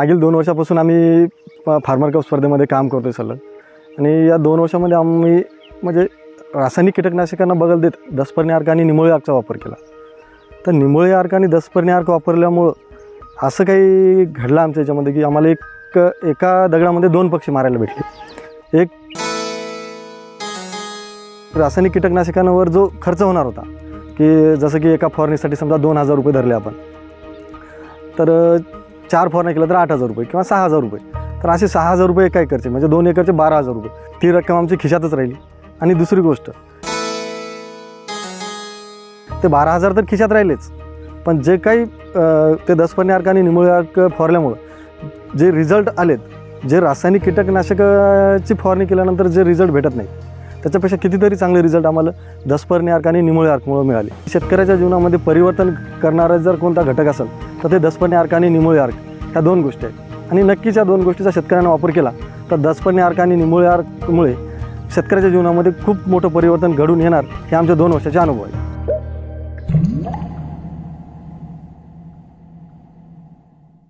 मागील दोन वर्षापासून आम्ही फार्मर कप स्पर्धेमध्ये काम करतो आहे सलग. आणि या दोन वर्षामध्ये आम्ही म्हणजे रासायनिक कीटकनाशकांना बगल देत दसपर्णी अर्क आणि निमोळी अर्कचा वापर केला. तर निमोळी अर्क आणि दसपर्णी अर्क वापरल्यामुळं असं काही घडलं आमच्या याच्यामध्ये की आम्हाला एक एका दगडामध्ये दोन पक्षी मारायला भेटले. एक रासायनिक कीटकनाशकांवर जो खर्च होणार होता की जसं की एका फवारणीसाठी समजा दोन हजार रुपये धरले आपण. तर चार फवारण्या केलं तर आठ हजार रुपये किंवा सहा हजार रुपये. तर असे सहा हजार रुपये एका एकरचे म्हणजे दोन एकरचे बारा हजार रुपये. ती रक्कम आमची खिशातच राहिली. आणि दुसरी गोष्ट ते बारा हजार तर खिशात राहिलेच. पण जे काही ते दसपणे अर्क आणि निमुळे अर्क फवारल्यामुळं जे रिझल्ट आलेत जे रासायनिक कीटकनाशकाची फवारणी केल्यानंतर जे रिझल्ट भेटत नाही त्याच्यापेक्षा कितीतरी चांगले रिझल्ट आम्हाला दसपर्णी अर्क आणि निमुळे अर्कमुळं मिळाले. शेतकऱ्याच्या जीवनामध्ये परिवर्तन करणारा जर कोणता घटक असेल तर ते दसपन्ने अर्क आणि निमुळे अर्क ह्या दोन गोष्टी आहेत. आणि नक्कीच या दोन गोष्टीचा शेतकऱ्यांना वापर केला तर दसपन्ने अर्क आणि निमुळे अर्कमुळे शेतकऱ्याच्या जीवनामध्ये खूप मोठं परिवर्तन घडून येणार हे आमच्या दोन वर्षाचे अनुभव आहे